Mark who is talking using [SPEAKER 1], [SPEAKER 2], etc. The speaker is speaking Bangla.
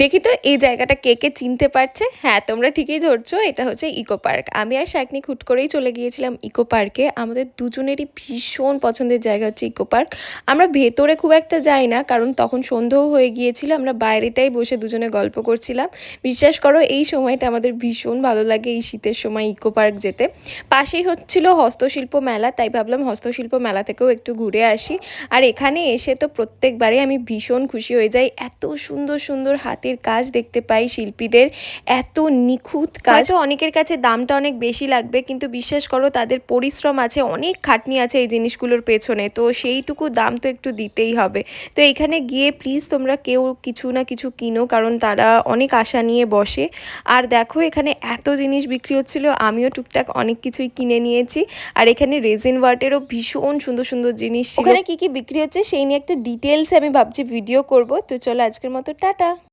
[SPEAKER 1] দেখি তো এই জায়গাটা কে কে চিনতে পারছে। হ্যাঁ তোমরা ঠিকই ধরছো, এটা হচ্ছে ইকো পার্ক। আমি আর শাকনিক হুট করেই চলে গিয়েছিলাম ইকো পার্কে। আমাদের দুজনেরই ভীষণ পছন্দের জায়গা হচ্ছে ইকো পার্ক। আমরা ভেতরে খুব একটা যাই না, কারণ তখন সন্ধেও হয়ে গিয়েছিল, আমরা বাইরেটাই বসে দুজনে গল্প করছিলাম। বিশ্বাস করো, এই সময়টা আমাদের ভীষণ ভালো লাগে এই শীতের সময় ইকো পার্ক যেতে। পাশেই হচ্ছিল হস্তশিল্প মেলা, তাই ভাবলাম হস্তশিল্প মেলা থেকেও একটু ঘুরে আসি। আর এখানে এসে তো প্রত্যেকবারে আমি ভীষণ খুশি হয়ে যাই। এত সুন্দর সুন্দর হাতের কাজ দেখতে পাই শিল্পীদের। এত নিখুঁত কাজ। তো অনেকের কাছে দামটা অনেক বেশি লাগবে কিন্তু বিশ্বাস করো তাদের পরিশ্রম আছে অনেক খাটনি আছে এই জিনিসগুলোর পেছনে। তো সেইটুকু দাম তো একটু দিতেই হবে। তো এখানে গিয়ে প্লিজ তোমরা কেউ কিছু না কিছু কিনো কারণ তারা অনেক আশা নিয়ে বসে। আর দেখো এখানে এত জিনিস বিক্রি হচ্ছিল আমিও টুকটাক অনেক কিছুই কিনে নিয়েছি। আর এখানে রেজিন ওয়ার্টেরও ভীষণ সুন্দর সুন্দর জিনিস ওখানে কি কি বিক্রি হচ্ছে সেই নিয়ে একটা ডিটেলস আমি ভাবছি ভিডিও করব। তো চলো আজকের মতো টাটা!